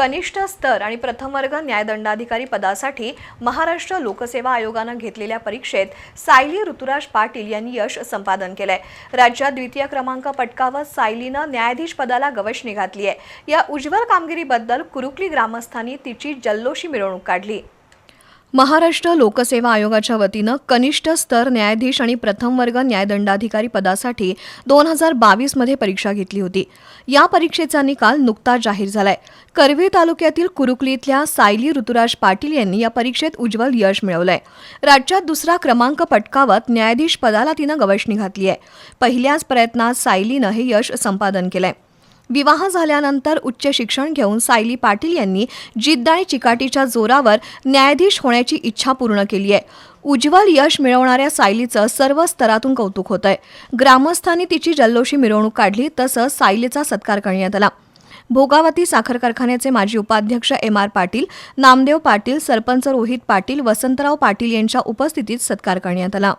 कनिष्ठ स्तर आणि प्रथम वर्ग न्यायदंडाधिकारी पदासाठी महाराष्ट्र लोकसेवा आयोगानं घेतलेल्या परीक्षेत सायली ऋतुराज पाटील यांनी यश संपादन केलंय. राज्यात द्वितीय क्रमांक पटकावत सायलीनं न्यायाधीश पदाला गवसणी घातली आहे या उज्ज्वल कामगिरीबद्दल कुरुकली ग्रामस्थांनी तिची जल्लोषी मिरवणूक काढली. महाराष्ट्र लोकसेवा आयोगाच्या वतीनं कनिष्ठ स्तर न्यायाधीश आणि प्रथम वर्ग न्यायदंडाधिकारी पदासाठी दोन हजार बावीसमध्ये परीक्षा घेतली होती. या परीक्षेचा निकाल नुकताच जाहीर झालाय. करवीर तालुक्यातील कुरुकली इथल्या सायली ऋतुराज पाटील यांनी या परीक्षेत उज्ज्वल यश मिळवलंय. राज्यात दुसरा क्रमांक पटकावत न्यायाधीश पदाला तिनं गवसणी घातली आहे पहिल्याच प्रयत्नात सायलीनं हे यश संपादन केलंय. विवाह झाल्यानंतर उच्च शिक्षण घेऊन सायली पाटील यांनी जिद्द आणि चिकाटीच्या जोरावर न्यायाधीश होण्याची इच्छा पूर्ण केली आहे. उज्ज्वल यश मिळवणाऱ्या सायलीचं सर्व स्तरातून कौतुक होत आहे ग्रामस्थांनी तिची जल्लोषी मिरवणूक काढली तसंच सायलीचा सत्कार करण्यात आला. भोगावती साखर कारखान्याचे माजी उपाध्यक्ष एम आर पाटील नामदेव पाटील सरपंच रोहित पाटील वसंतराव पाटील यांच्या उपस्थितीत सत्कार करण्यात आला.